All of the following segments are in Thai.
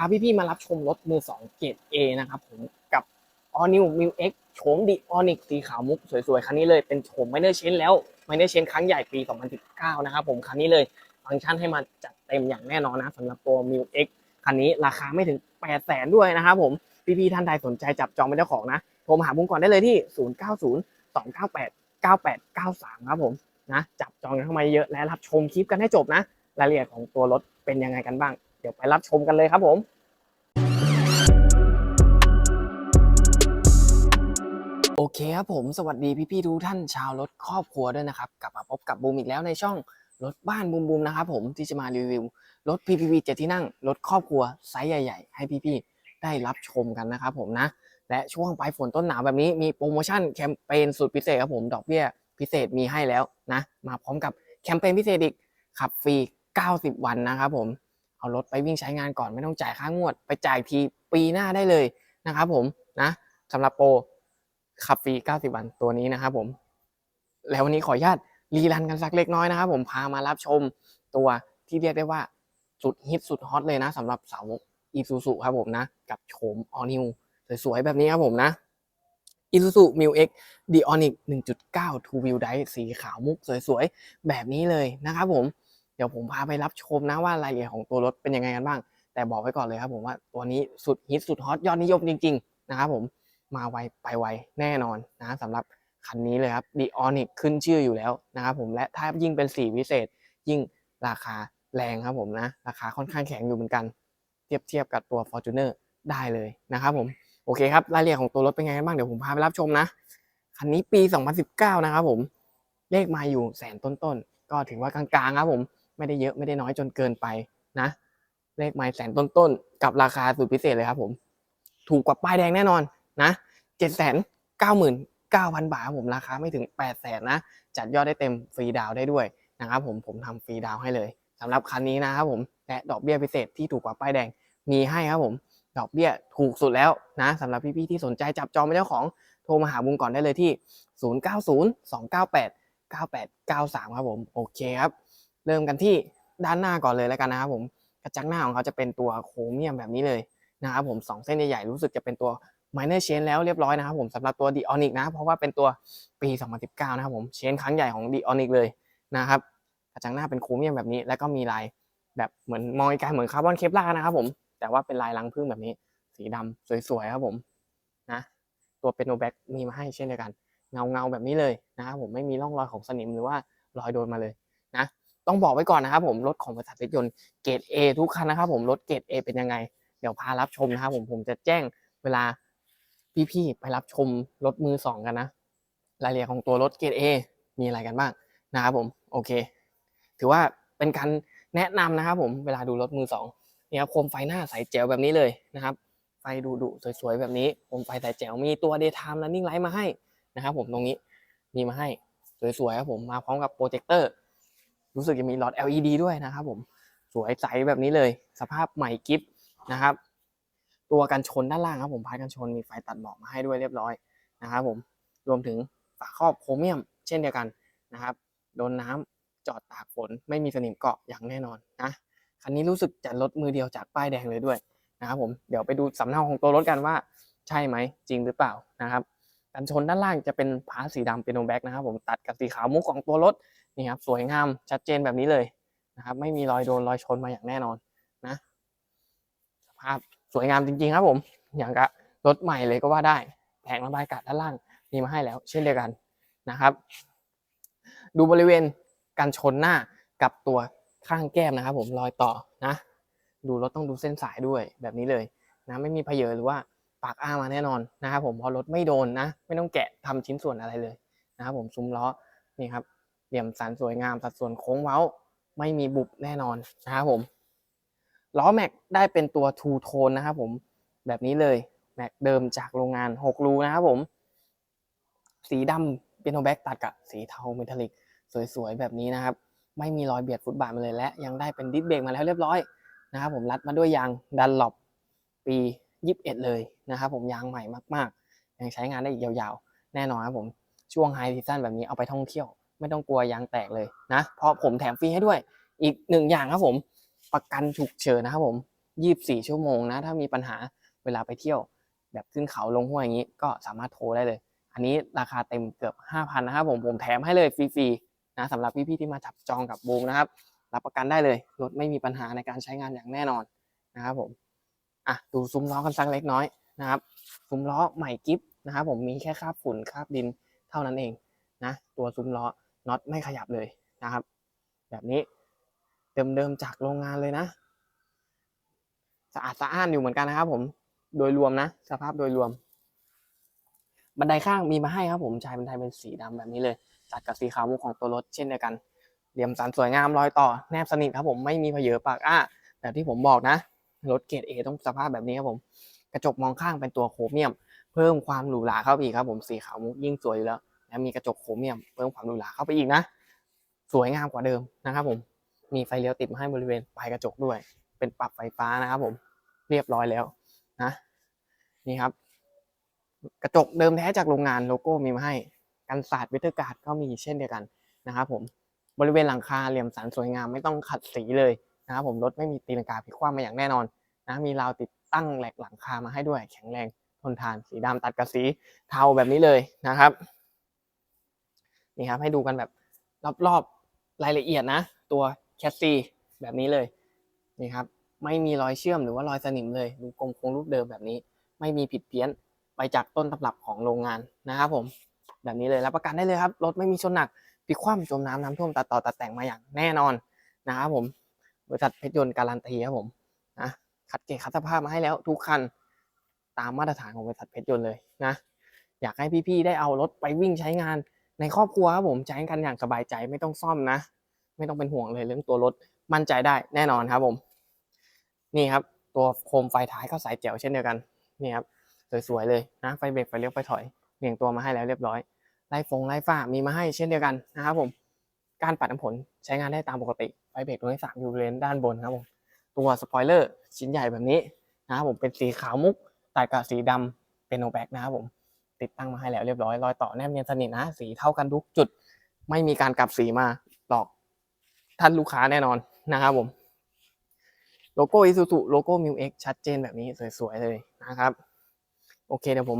าพี่ๆมารับชมรถมือ2เกรด A นะครับผมกับ All New m i l X โฉมดิออนิกสีขาวมุกสวยๆ คันนี้เลยเป็นโฉมไม่ได้เชนแล้วไม่ได้เชนครั้งใหญ่ปี 2019 นะครับผมคันนี้เลยฟังก์ชันให้มาจัดเต็มอย่างแน่นอนนะสำหรับตัว m i l X คันนี้ราคาไม่ถึง8 0 0แสนด้วยนะครับผมพี่ๆท่านใดสนใจจับจองเป็นเจ้าของนะโทรมาหาบุ้งก่อนได้เลยที่ 090 298 9893 ครับผมนะจับจองกันเข้ามาเยอะและรับชมคลิปกันให้จบนะ รายละเอียดของตัวรถเป็นยังไงกันบ้าง เดี๋ยวไปรับชมกันเลยครับผมโอเคครับผมสวัสดีพี่ๆทุกท่านชาวรถครอบครัวด้วยนะครับ กลับมาพบกับบูมอีกแล้วในช่องรถบ้านบูมบูมนะครับผมที่จะมารีวิวรถ PPV 7ที่นั่งรถครอบครัวไซส์ใหญ่ ๆ ให้พี่ๆได้รับชมกันนะครับผมนะ และช่วงปลายฝนต้นหนาวแบบนี้มีโปรโมชั่นแคมเปญสุดพิเศษครับผมดอกเบี้ยพิเศษมีให้แล้วนะ มาพร้อมกับแคมเปญพิเศษอีกขับฟรี 90 วันนะครับผม เอารถไปวิ่งใช้งานก่อนไม่ต้องจ่ายค่างวด ไปจ่ายทีปีหน้าได้เลยนะครับผมนะสำหรับโปรขับฟรี 90 วันตัวนี้นะครับผม แล้ววันนี้ขออนุญาตรีรันกันสักเล็กน้อยนะครับผมพามารับชมตัวที่เรียกได้ว่าสุดฮิตสุดฮอตเลยนะสำหรับสาวกอีซูซูครับผมนะ กับโฉมออนิวสวยๆ แบบนี้ครับผมนะ Isuzu m i l X Dionic 1.9 Two Wheel Drive สีขาวมุกสวยๆ แบบนี้เลยนะครับผม ดี๋ยวผมพาไปรับชมนะว่ารายละเอียดของตัวรถเป็นยังไงกันบ้าง แต่บอกไว้ก่อนเลยครับผมว่าตัวนี้สุดฮิตสุดฮอตยอดนิยมจริง ๆ นะครับผมมาไวไปไวแน่นอนนะสำหรับคันนี้เลยครับ Dionic ขึ้นชื่ออยู่แล้วนะครับผมและถ้ายิ่งเป็นสีพิเศษ ยิ่งราคาแรงครับผมนะ ราคาค่อนข้างแข็งอยู่เหมือนกัน เทียบเทียบกับตัว Fortuner ได้เลยนะครับผมโอเคครับรายละเอียดของตัวรถเป็นไงกันบ้างเดี๋ยวผมพาไปรับชมนะคันนี้ปี 2019 นะครับผมเลขมาอยู่แสนต้นๆ ก็ถือว่ากลางๆครับผม ไม่ได้เยอะไม่ได้น้อยจนเกินไปนะ เลขไม้แสนต้นๆ กับราคาสุดพิเศษเลยครับผม ถูกกว่าป้ายแดงแน่นอนนะ7 9 9 0 0 0บาทครับผมราคาไม่ถึง8 0 0แสนนะ จัดยอดได้เต็มฟรีดาวได้ด้วยนะครับผมผมทำฟรีดาวให้เลยสำหรับคันนี้นะครับผมและดอกเบี้ยพิเศษที่ถูกกว่าป้ายแดงมีให้ครับผมดอกเบี้ยถูกสุดแล้วนะสำหรับพี่ๆที่สนใจจับจองเป็นเจ้าของโทรมาหาบุงก่อนได้เลยที่ 0902989893 ครับผม โอเคครับ เริ่มกันที่ด้านหน้าก่อนเลยแล้วกันนะครับผมกระจังหน้าของเขาจะเป็นตัวโครเมียมแบบนี้เลยนะครับผมสองเส้นใหญ่ๆรู้สึกจะเป็นตัว minor chain แล้วเรียบร้อยนะครับผมสำหรับตัว d ีออนิกนะเพราะว่าเป็นตัวปี 2019 นะครับผมเชนครั้งใหญ่ของ d ีออนิกเลยนะครับกระจังหน้าเป็นโครเมียมแบบนี้ แล้วก็มีลายแบบเหมือนมองไกลเหมือนคาร์บอนเคปลาร์นะครับผมแต่ว่าเป็นลายรังผึ้งแบบนี้ สีดำสวยๆครับผมนะตัวเป็นโนแบ็กมีมาให้เช่นเดียวกัน เงาเงาๆแบบนี้เลยนะครับผมไม่มีร่องรอยของสนิมหรือว่ารอยโดนมาเลยนะ ต้องบอกไว้ก่อนนะครับผมรถของบริษัทรถยนต์เกรด A ทุกคันนะครับผมรถเกรด A เป็นยังไง เดี๋ยวพารับชมนะครับผมผมจะแจ้งเวลาพี่ๆไปรับชมรถมือสองกันนะรายละเอียดของตัวรถเกรด A มีอะไรกันบ้างนะครับผมโอเค ถือว่าเป็นการแนะนำนะครับผมเวลาดูรถมือสองเนี่ยครับโคมไฟหน้าใสแจ๋วแบบนี้เลยนะครับ ไฟดูดุสวยๆแบบนี้โคมไฟใสแจ๋วมีตัว daytime running light มาให้นะครับผมตรงนี้มีมาให้สวยๆครับผมมาพร้อมกับโปรเจคเตอร์ รู้สึกจะมีหลอด LED ด้วยนะครับผมสวยใสแบบนี้เลย สภาพใหม่กิฟนะครับ ตัวกันชนด้านล่างครับผมพายกันชนมีไฟตัดหมอกมาให้ด้วยเรียบร้อยนะครับผมรวมถึงฝาครอบโครเมียม เช่นเดียวกันนะครับโดนน้ำจอดตากฝนไม่มีสนิมเกาะอย่างแน่นอนนะคันนี้รู้สึกจะลดมือเดียวจากป้ายแดงเลยด้วยนะครับผมเดี๋ยวไปดูสำเนาของตัวรถกันว่าใช่ไหมจริงหรือเปล่านะครับกันชนด้านล่างจะเป็นพาร์ทสีดำเป็นโนแบ็กนะครับผมตัดกับสีขาวมุกของตัวรถ นี่ครับสวยงามชัดเจนแบบนี้เลยนะครับ ไม่มีรอยโดนรอยชนมาอย่างแน่นอนนะสภาพสวยงามจริงๆครับผม อย่างกับรถใหม่เลยก็ว่าได้แผงระบายอากาศด้านล่างมีมาให้แล้ว เช่นเดียวกันนะครับ ดูบริเวณกันชนหน้ากับตัวข้างแก้มนะครับ ผมรอยต่อนะ ดูรถต้องดูเส้นสายด้วยแบบนี้เลยนะไม่มีเพเยอหรือว่าปากอ้ามาแน่นอนนะครับผมเพราะรถไม่โดนนะ ไม่ต้องแกะทำชิ้นส่วนอะไรเลยนะครับผมซุ้มล้อนี่ครับ เหลี่ยมสันสวยงามสัดส่วนโค้งเว้า ไม่มีบุบแน่นอนนะครับผมล้อแม็กได้เป็นตัวทูโทนนะครับผมแบบนี้เลยแม็กเดิมจากโรงงาน6รูนะครับผม สีดำเป็นโนแบ็กตัดกับสีเทาเมทัลลิกสวยๆแบบนี้นะครับ ไม่มีรอยเบียดฟุตบาทมาเลยและ ยังได้เป็นดิสเบรกมาแล้วเรียบร้อยนะครับผมรัดมาด้วยยางดันหลบปี21เลยนะครับผมยางใหม่มากๆ ยังใช้งานได้อีกยาวๆ แน่นอนครับผม ช่วงไฮซีซั่นแบบนี้เอาไปท่องเที่ยว ไม่ต้องกลัวยางแตกเลยนะ เพราะผมแถมฟรีให้ด้วย อีกหนึ่งอย่างครับผม ประกันฉุกเฉินนะครับผม24ชั่วโมงนะ ถ้ามีปัญหาเวลาไปเที่ยว แบบขึ้นเขาลงห้วยอย่างนี้ ก็สามารถโทรได้เลย อันนี้ราคาเต็มเกือบ5,000นะครับผม ผมแถมให้เลยฟรีๆนะสำหรับพี่ๆที่มาจับจองกับบูมนะครับ รับประกันได้เลย รถไม่มีปัญหาในการใช้งานอย่างแน่นอนนะครับผม อะ ดูซุ้มล้อกันสักเล็กน้อยนะครับ ซุ้มล้อใหม่กิฟนะครับผม มีแค่คราบฝุ่นคราบดินเท่านั้นเองนะ ตัวซุ้มล้อ น็อตไม่ขยับเลยนะครับ แบบนี้เดิมๆจากโรงงานเลยนะ สะอาดสะอ้านอยู่เหมือนกันนะครับ ผมโดยรวมนะ สภาพโดยรวม บันไดข้างมีมาให้ครับ ผมชายบันไดเป็นสีดำแบบนี้เลยตัดกับสีขาวมุกของตัวรถเช่นเดียวกันเหลี่ยมสันสวยงามรอยต่อแนบสนิทครับผมไม่มีเพเยอปากอ้าแบบที่ผมบอกนะรถเกรดเอต้องสภาพแบบนี้ครับผม กระจกมองข้างเป็นตัวโครเมียม เพิ่มความหรูหราเข้าไปอีกครับผมสีขาวมุกยิ่งสวยอยู่แล้ว แล้วมีกระจกโครเมียมเพิ่มความหรูหราเข้าไปอีกนะ สวยงามกว่าเดิมนะครับผมมีไฟเลี้ยวติดมาให้บริเวณปลายกระจกด้วย เป็นปรับไฟฟ้านะครับผมเรียบร้อยแล้วนะนี่ครับ กระจกเดิมแท้จากโรงงานโลโก้มีมาให้กันศาสตร์วิเทอร์การ์ดก็มีเช่นเดียวกันนะครับผมบริเวณหลังคาเหลี่ยมสันสวยงามไม่ต้องขัดสีเลยนะครับผมรถไม่มีตีลังกาพลิกคว่ำมาอย่างแน่นอนนะมีราวติดตั้งแหลกหลังคามาให้ด้วย แข็งแรงทนทานสีดำตัดกับสีเทาแบบนี้เลยนะครับ นี่ครับให้ดูกันแบบรอบๆรายละเอียดนะ ตัวแคสซีแบบนี้เลยนี่ครับไม่มีรอยเชื่อมหรือว่ารอยสนิมเลย ดูกลมคงรูปเดิมแบบนี้ ไม่มีผิดเพี้ยนไปจากต้นตำรับของโรงงานนะครับผม แบบนี้เลยรับประกันได้เลยครับ รถไม่มีชนหนักพิคว่ำจมน้ำน้ำท่วมตัดต่อตัดแต่งมาอย่างแน่นอนนะครับผมบริษัทเพชรยนต์การันตีครับผมนะคัดเกรดคัดสภาพมาให้แล้วทุกคันตามมาตรฐานของบริษัทเพชรยนต์เลยนะอยากให้พี่ๆได้เอารถไปวิ่งใช้งาน ในครอบครัวครับผมใช้กันอย่างสบายใจไม่ต้องซ่อมนะ ไม่ต้องเป็นห่วงเลยเรื่องตัวรถมั่นใจได้แน่นอนครับผม นี่ครับ ตัวโคมไฟท้ายก็ใสแจ๋วเช่นเดียวกันนี่ครับสวยๆเลยนะไฟเบรกไฟเลี้ยวไฟถอยเบี่ยงตัวมาให้แล้วเรียบร้อยไล่ฟงไล่ฝ้ามีมาให้เช่นเดียวกันนะครับผมการปัดน้ำผลใช้งานได้ตามปกติไฟเบรกตัวที่สามอยู่บริเวณด้านบนครับผมตัวสปอยเลอร์ชิ้นใหญ่แบบนี้นะครับผมเป็นสีขาวมุกตัดกับสีดำเป็นโนแบกนะครับผม ติดตั้งมาให้แล้วเรียบร้อยรอยต่อแนบเนียนสนิทนะสีเท่ากันทุกจุด ไม่มีการกลับสีมาหลอกท่านลูกค้าแน่นอนนะครับผมโลโก้ Isuzu โลโก้ m ิ x ชัดเจนแบบนี้สวยๆเลยนะครับ โอเคเดี๋ยวผม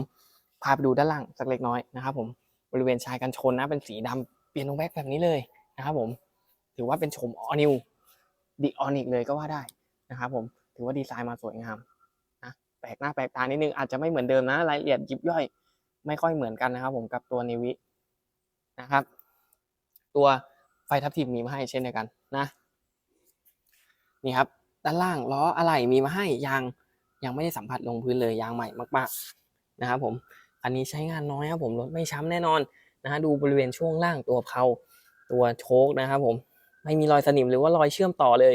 พาไปดูด้านล่างสักเล็กน้อยนะครับผมบริเวณชายกันชนนะเป็นสีดำเปลี่ยนโนแบ็กแบบนี้เลยนะครับผมถือว่าเป็นโฉมออนิวดิออนิกเลยก็ว่าได้นะครับผมถือว่าดีไซน์มาสวยงามนะแปลกหน้าแปลกตานิดนึงอาจจะไม่เหมือนเดิมนะรายละเอียดยิบย่อย ไม่ค่อยเหมือนกันนะครับ ผมกับตัวนิวินะครับ ตัวไฟทับทิมมีมาให้เช่นเดียวกันนะนี่ครับ ด้านล่างล้ออะไหล่มีมาให้ยางยังไม่ได้สัมผัสลงพื้นเลยยางใหม่มากๆนะครับ ผมอันนี้ใช้งานน้อยครับผมรถไม่ช้ำแน่นอนนะฮะดูบริเวณช่วงล่างตัวเพลาตัวโชคนะครับผมไม่มีรอยสนิมหรือว่ารอยเชื่อมต่อเลย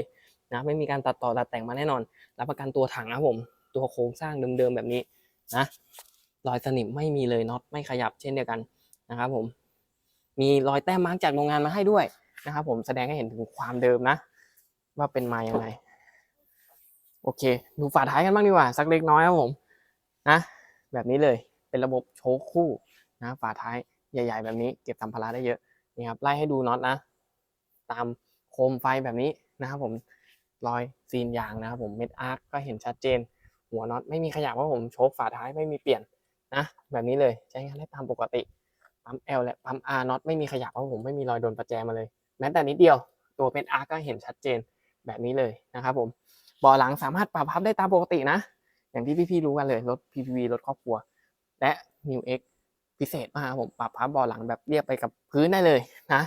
นะไม่มีการตัดต่อตัดแต่งมาแน่นอน รับประกันตัวถังนะครับผม ตัวโครงสร้างเดิมๆแบบนี้นะ รอยสนิมไม่มีเลยน็อตไม่ขยับเช่นเดียวกันนะครับผม มีรอยแต้มมาร์กจากโรงงานมาให้ด้วยนะครับผมแสดงให้เห็นถึงความเดิมนะ ว่าเป็นมาอย่างไรโอเค ดูฝาท้ายกันบ้างดีกว่า สักเล็กน้อยครับผมนะแบบนี้เลยเป็นระบบโชคคู่นะฝาท้ายใหญ่ ๆ แบบนี้เก็บสัมภาระได้เยอะนี่ครับไล่ให้ดูน็อตนะ ตามโคมไฟแบบนี้นะครับผมรอยซีนยางนะครับผมเม็ดอาร์คก็เห็นชัดเจน หัวน็อตไม่มีขยับเพราะผมโชคฝาท้ายไม่มีเปลี่ยน นะแบบนี้เลยใช้งานได้ตามปกติปั๊ม L และปั๊ม R น็อตไม่มีขยับเพราะผมไม่มีรอยโดนประแจมาเลย แม้แต่นิดเดียวตัวเป็น R ก็เห็นชัดเจนแบบนี้เลยนะครับผมเบาะหลังสามารถปรับพับได้ตามปกตินะ อย่างที่พี่ๆรู้กันเลยรถ PPV รถครอบครัว และ New X พิเศษมากครับผมปรับพับเบาะหลังแบบเรียบไปกับพื้นได้เลยนะ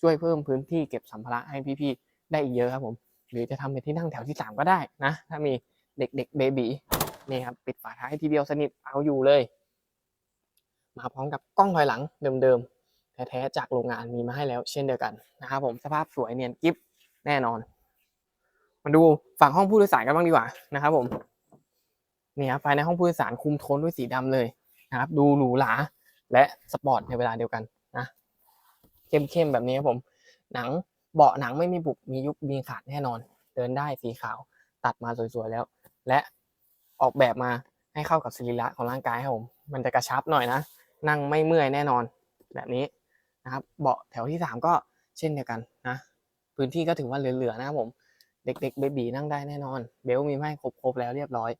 ช่วยเพิ่มพื้นที่เก็บสัมภาระให้พี่ๆได้อีกเยอะครับผม หรือจะทำเป็นที่นั่งแถวที่สามก็ได้นะ ถ้ามีเด็กๆเบบีนี่ครับปิดฝาท้ายทีเดียวสนิทเอาอยู่เลย มาพร้อมกับกล้องถอยหลังเดิมๆ แท้ๆ จากโรงงานมีมาให้แล้วเช่นเดียวกันนะครับผมสภาพสวยเนียนกิฟแน่นอน มาดูฝั่งห้องผู้โดยสารกันบ้างดีกว่านะครับผมนี่ครับภายในห้องผู้โดยสารคุมโทนด้วยสีดำเลยนะครับ ดูหรูหราและสปอร์ตในเวลาเดียวกันนะเข้มๆแบบนี้ครับผม หนังเบาะหนังไม่มีบุบมียุบมีขาดแน่นอน เดินได้สีขาวตัดมาสวยๆแล้ว และออกแบบมาให้เข้ากับสรีระของร่างกายครับผม มันจะกระชับหน่อยนะ นั่งไม่เมื่อยแน่นอนแบบนี้นะครับ เบาะแถวที่สามก็เช่นเดียวกันนะพื้นที่ก็ถือว่าเหลือๆนะครับผมเด็กๆเบบีนั่งได้แน่นอน เบลมีมาให้ครบๆแล้วเรียบร้อย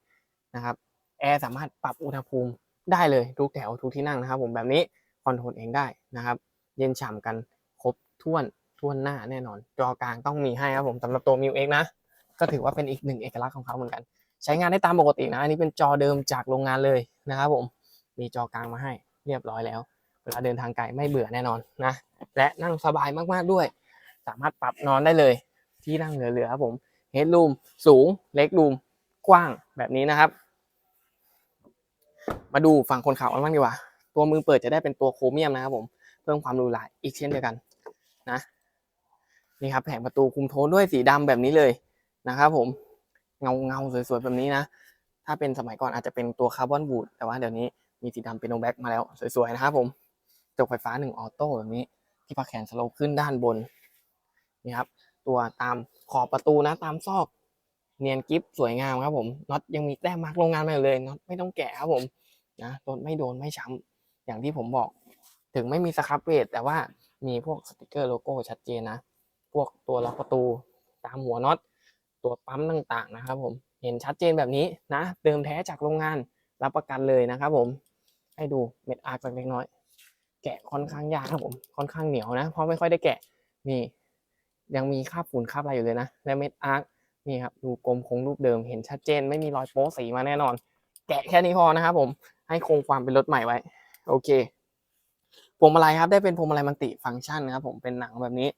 นะครับแอร์สามารถปรับอุณหภูมิได้เลยทุกแถวทุกที่นั่งนะครับ ผมแบบนี้คอนโทรลเองได้นะครับ เย็นฉ่ำกันครบถ้วนท่วนหน้าแน่นอน จอกลางต้องมีให้ครับผมสำหรับตัวมิวเอ็กนะ ก็ถือว่าเป็นอีกหนึ่งเอกลักษณ์ของเขาเหมือนกัน ใช้งานได้ตามปกตินะ อันนี้เป็นจอเดิมจากโรงงานเลยนะครับผม มีจอกลางมาให้ เรียบร้อยแล้ว เวลาเดินทางไกลไม่เบื่อแน่นอนนะ และนั่งสบายมากๆด้วย สามารถปรับนอนได้เลย ที่นั่งเหลือๆครับผมเฮดรูมสูงเล็กรูมกว้างแบบนี้นะครับ มาดูฝั่งคนขับกันบ้างดีกว่า ตัวมือเปิดจะได้เป็นตัวโครเมียมนะครับผมเพิ่มความหรูหราอีกเช่นเดียวกันนะนี่ครับแผงประตูคุมโทนด้วยสีดำแบบนี้เลยนะครับผมเงาเงาสวยๆแบบนี้นะ ถ้าเป็นสมัยก่อนอาจจะเป็นตัวคาร์บอนบูดแต่ว่าเดี๋ยวนี้ มีสีดำเป็นโนแบ็กมาแล้ว สวย ๆ นะครับผมจกไฟฟ้าหนึ่งออโต้แบบนี้ ที่พักแขนสโลปขึ้นด้านบน นี่ครับ ตัวตามขอบประตูนะตามซอก เนียนกิฟสวยงามครับผมน็อตยังมีแต้มมาร์กโรงงานมาเลยน็อตไม่ต้องแกะครับผมนะรถไม่โดนไม่ช้ำอย่างที่ผมบอก ถึงไม่มีสครับเวทแต่ว่ามีพวกสติกเกอร์โลโก้ชัดเจนนะ พวกตัวล็อกประตูตามหัวน็อต ตัวปั๊มต่างๆนะครับผม เห็นชัดเจนแบบนี้นะ เดิมแท้จากโรงงาน รับประกันเลยนะครับผม ให้ดูเม็ดอาร์กเล็กน้อย แกะค่อนข้างยากครับผม ค่อนข้างเหนียวนะ เพราะไม่ค่อยได้แกะนี่ยังมีคราบฝุ่นคราบอะไรอยู่เลยนะ และเม็ดอาร์คนี่ครับดูกลมคงรูปเดิมเห็นชัดเจน ไม่มีรอยโป๊สีมาแน่นอน แกะแค่นี้พอนะครับผมให้คงความเป็นรถใหม่ไว้ โอเคพวงมาลัยครับได้เป็นพวงมาลัยมันติฟังก์ชันนะครับผมเป็นหนังแบบนี้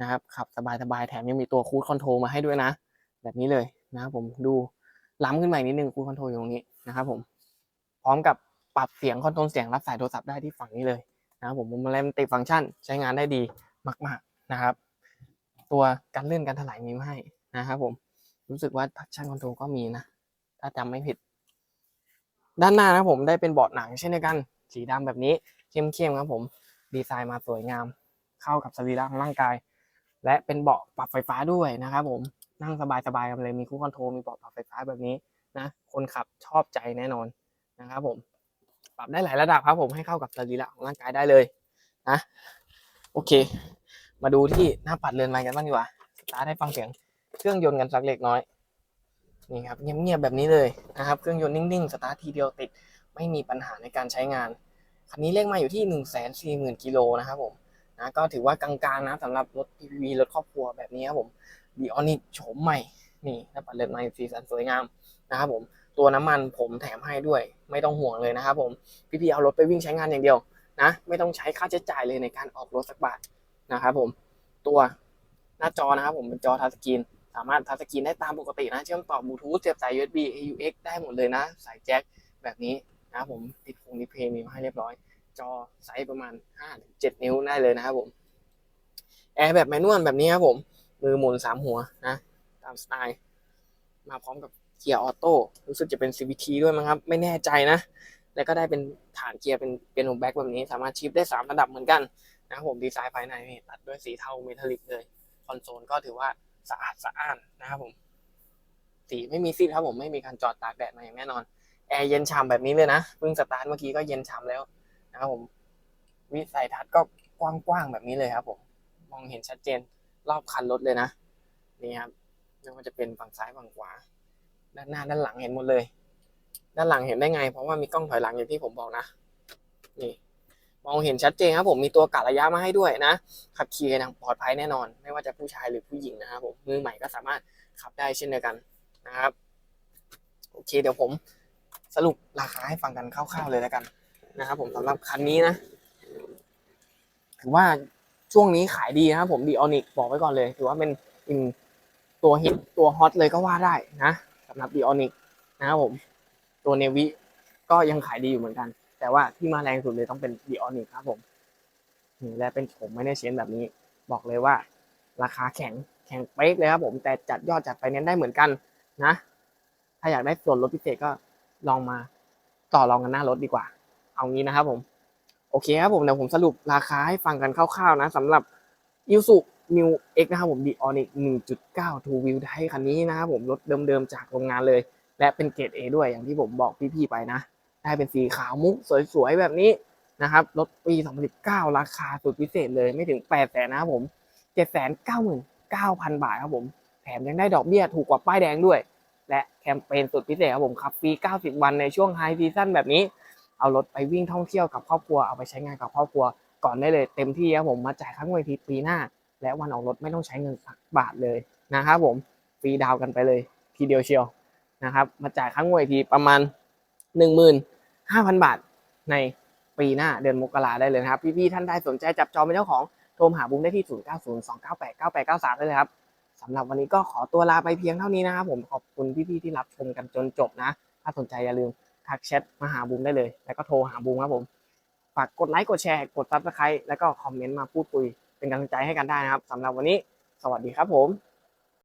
นะครับขับสบายๆแถมยังมีตัวคูดคอนโทรลมาให้ด้วยนะ แบบนี้เลยนะครับผมดูล้ำขึ้นมาอีกนิดนึงคูดคอนโทรลอยู่ตรงนี้นะครับผม ร้อมกับปรับเสียงคอนโทรลเสียงรับสายโทรศัพท์ได้ที่ฝั่งนี้เลยนะครับผมมันเลยมันติดฟังก์ชันใช้งานได้ดีมากๆนะครับ ตัวการเลื่อนการถลายมีให้นะครับผมรู้สึกว่าทัชชั่นคอนโทรลก็มีนะ ถ้าจำไม่ผิด ด้านหน้านะครับผมได้เป็นเบาะหนังเช่นเดียวกันสีดำแบบนี้เข้มๆครับผมดีไซน์มาสวยงาม เข้ากับสรีระของร่างกาย และเป็นเบาะปรับไฟฟ้าด้วยนะครับผมนั่งสบายๆกันเลยมีคู่คอนโทรลมีเบาะปรับไฟฟ้าแบบนี้นะคนขับชอบใจแน่นอน นะครับผม ปรับได้หลายระดับครับผมให้เข้ากับสรีระของร่างกายได้เลยนะโอเค มาดูที่หน้าปัดเรือนไม้กันบ้างดีกว่าสตาร์ทให้ฟังเสียงเครื่องยนต์กันสักเล็กน้อยนี่ครับเงียบๆแบบนี้เลยนะครับเครื่องยนต์นิ่งๆสตาร์ททีเดียวติดไม่มีปัญหาในการใช้งานคันนี้เลขมาอยู่ที่1นึ่งแสนสี่หมื่นกิโลนะครับผมนะก็ถือว่ากลางๆนะสำหรับรถ PPV รถครอบครัวแบบนี้ครับผมดีออนิโฉมใหม่นี่หน้าปัดเลือดไม้สีสันสวยงามนะครับผม ตัวน้ำมันผมแถมให้ด้วย ไม่ต้องห่วงเลยนะครับผมพี่ๆเอารถไปวิ่งใช้งานอย่างเดียวนะไม่ต้องใช้ค่าใช้จ่ายเลยในการออกรถสักบาทนะครับผมตัวหน้าจอนะครับผมเป็นจอทัชสกรีนสามารถทัชสกรีนได้ตามปกตินะ เชื่อมต่อบลูทูธเสียบสาย USB AUX ได้หมดเลยนะ สายแจ็คแบบนี้นะครับผมติดฟงดิเพย์มีมาให้เรียบร้อย จอไซส์ประมาณ 5-7 นิ้วได้เลยนะครับผมแอร์แบบแมนนวลแบบนี้ครับผมมือหมุน3หัวนะ ตามสไตล์ มาพร้อมกับ เกียร์ออโต้รู้สึกจะเป็น CVT ด้วยมั้งครับ ไม่แน่ใจนะ แล้วก็ได้เป็นฐานเกียร์เป็นเป็นโนแบ็กแบบนี้ สามารถชิปได้ 3 ระดับเหมือนกันนะครับผมดีไซน์ภายในนี่ตัดด้วยสีเทาเมทัลลิกเลย คอนโซลก็ถือว่าสะอาดสะอ้านนะครับผมสีไม่มีซีดครับผมไม่มีการจอดตากแดดมาอย่างแน่นอนแอร์เย็นฉ่ำแบบนี้เลยนะเพิ่งสตาร์ทเมื่อกี้ก็เย็นฉ่ำแล้วนะครับผมวิสัยทัศน์ก็กว้างๆแบบนี้เลยครับผมมองเห็นชัดเจนรอบคันรถเลยนะนี่ครับไม่ว่าจะเป็นฝั่งซ้ายฝั่งขวา ด้านหน้าด้านหลังเห็นหมดเลย ด้านหลังเห็นได้ไง เพราะว่ามีกล้องถอยหลังอย่างที่ผมบอกนะ นี่มองเห็นชัดเจนครับผมมีตัวกะระยะมาให้ด้วยนะ ขับขี่กันอย่างปลอดภัยแน่นอน ไม่ว่าจะผู้ชายหรือผู้หญิงนะครับผมมือใหม่ก็สามารถขับได้เช่นเดียวกันนะครับโอเคเดี๋ยวผมสรุปราคาให้ฟังกันคร่าวๆเลยแล้วกันนะครับ ผมสำหรับคันนี้นะถือว่าช่วงนี้ขายดีนะครับผมดีออนิกบอกไว้ก่อนเลยถือว่าเป็นตัวฮิตตัวฮอตเลยก็ว่าได้นะ สำหรับดีออนิกนะครับผมตัวเนวิก็ยังขายดีอยู่เหมือนกัน แต่ว่าที่มาแรงสุดเลยต้องเป็นดีออนิกครับผมนี่และเป็นโฉมไม่ได้เชนแบบนี้ บอกเลยว่า ราคาแข็งแข็งเป๊กเลยครับผมแต่จัดยอดจัดไปเน้นได้เหมือนกันนะ ถ้าอยากได้ส่วนลดพิเศษก็ลองมาต่อรองกันหน้ารถดีกว่า เอางี้นะครับผม โอเคครับผมเดี๋ยวผมสรุปราคาให้ฟังกันคร่าวๆนะสำหรับ i s u New X นะครับผม d i o n i c 1.9 Two Wheel ไทยคันนี้นะครับผมรถเดิมๆจากโรงงานเลย และเป็นเกรด A ด้วยอย่างที่ผมบอกพี่ๆไปนะ ได้เป็นสีขาวมุกสวยๆ แบบนี้นะครับรถปี 2019 ราคาสุดพิเศษเลยไม่ถึง8 0 0 0 0นะครับผม 799,000 บาทครับผมแถถมยังได้ดอกเบี้ยถูกกว่าป้ายแดงด้วย และแคมเปญสุดพิเศษครับผมขับฟรี 90 วันในช่วงไฮซีซั่นแบบนี้ เอารถไปวิ่งท่องเที่ยวกับครอบครัวเอาไปใช้งานกับครอบครัวก่อนได้เลยเต็มที่ครับผมมาจ่ายค่างวดทีปีหน้า และวันออกรถไม่ต้องใช้เงินสักบาทเลยนะครับผมฟรีดาวน์กันไปเลยทีเดียวเชียวนะครับ มาจ่ายค่างวดทีประมาณ 15,000 บาทในปีหน้าเดือนมกราได้เลยนะครับ พี่ๆท่านใดสนใจจับจองเป็นเจ้าของโทรหาบุ้มได้ที่ 0902989893 ได้เลยครับสำหรับวันนี้ก็ขอตัวลาไปเพียงเท่านี้นะครับผมขอบคุณพี่ๆที่รับชมกันจนจบนะ ถ้าสนใจอย่าลืมทักแชทมาหาบูมได้เลย แล้วก็โทรหาบูมครับผมฝากกดไลค์กดแชร์กดซับสไครต์แล้วก็คอมเมนต์มาพูดคุย เป็นกำลังใจให้กันได้นะครับสำหรับวันนี้ สวัสดีครับผม